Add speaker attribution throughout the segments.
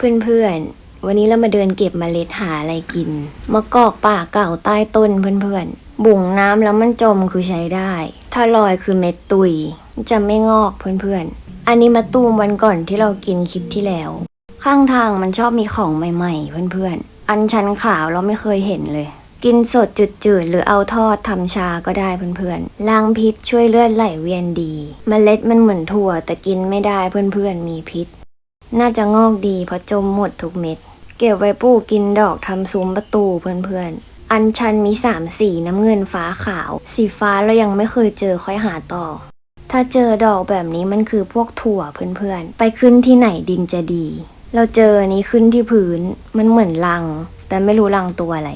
Speaker 1: เพื่อนๆ วันนี้เรามาเดินเก็บเมล็ดหาอะไรกิน มะกอกป่าเก่าใต้ต้นเพื่อนๆ บุ่งน้ำแล้วมันจมคือใช้ได้ ถ้าลอยคือเม็ดตุย จะไม่งอกเพื่อนๆ อันนี้มาตูมวันก่อนที่เรากินคลิปที่แล้ว ข้างทางมันชอบมีของใหม่ๆ เพื่อนๆ อันชันขาวเราไม่เคยเห็นเลย กินสดจืดๆ หรือเอาทอดทำชาก็ได้เพื่อนๆ ล้างพิษช่วยเลือดไหลเวียนดีเมล็ดมันเหมือนถั่วแต่กินไม่ได้เพื่อนๆ มีพิษ น่าจะงอกดีเพราะจมหมดทุกเม็ด เก็บไว้ปลูกกินดอกทำซุ้มประตูเพื่อนๆ อันชันมีสามสีน้ำเงินฟ้าขาว สีฟ้าเรายังไม่เคยเจอค่อยหาต่อ ถ้าเจอดอกแบบนี้มันคือพวกถั่วเพื่อนๆ ไปขึ้นที่ไหนดินจะดี เราเจออันนี้ขึ้นที่พื้น มันเหมือนรัง แต่ไม่รู้รังตัวอะไร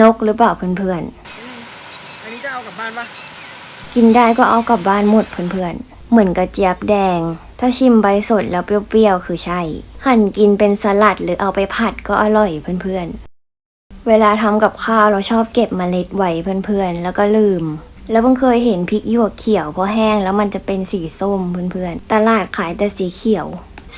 Speaker 1: นกหรือเปล่าเพื่อนๆ
Speaker 2: อันนี้จะเอากลับบ้านปะ
Speaker 1: กินได้ก็เอากลับบ้านหมดเพื่อนๆ เหมือนกระเจี๊ยบแดง ถ้าชิมใบสดแล้วเปรี้ยวๆ คือใช่ หั่นกินเป็นสลัดหรือเอาไปผัดก็อร่อยเพื่อนๆ เวลาทำกับข้าวเราชอบเก็บเมล็ดไว้เพื่อนๆ แล้วก็ลืม แล้วเพิ่งเคยเห็นพริกหยวกเขียวพอแห้งแล้วมันจะเป็นสีส้มเพื่อนๆ ตลาดขายแต่สีเขียว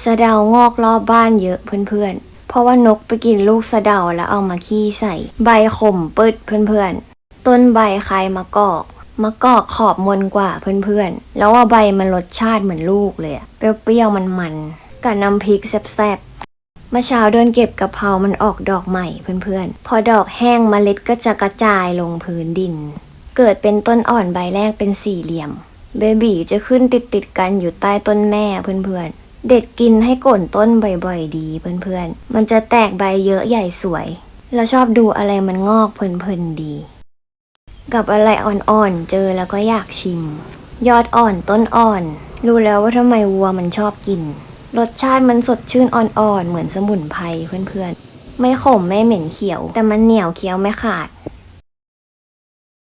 Speaker 1: สะเดางอกรอบบ้านเยอะเพื่อนๆเพราะว่านกไปกินลูกสะเดาแล้วเอามาขี้ใส่ ใบขมปึดเพื่อนๆ ต้นใบคล้ายมะกอก มะกอกขอบมนกว่าเพื่อนๆ แล้วว่าใบมันรสชาติเหมือนลูกเลยอะเปรี้ยวๆมันๆกับน้ำพริกแซ่บๆเมื่อเช้าเดินเก็บกะเพรามันออกดอกใหม่เพื่อนๆ พอดอกแห้งเมล็ดก็จะกระจายลงพื้นดิน เกิดเป็นต้นอ่อนใบแรกเป็นสี่เหลี่ยม เบบีจะขึ้นติดๆกันอยู่ใต้ต้นแม่เพื่อนๆเด็ดกินให้ก่นต้นบ่อยๆ ดีเพื่อนๆ มันจะแตกใบเยอะใหญ่สวย เราชอบดูอะไรมันงอกเพลินๆดี กับอะไรอ่อนๆ เจอแล้วก็อยากชิม ยอดอ่อนต้นอ่อน รู้แล้วว่าทำไมวัวมันชอบกิน รสชาติมันสดชื่นอ่อนๆ เหมือนสมุนไพรเพื่อนๆ ไม่ขมไม่เหม็นเขียว แต่มันเหนียวเคี้ยวไม่ขาด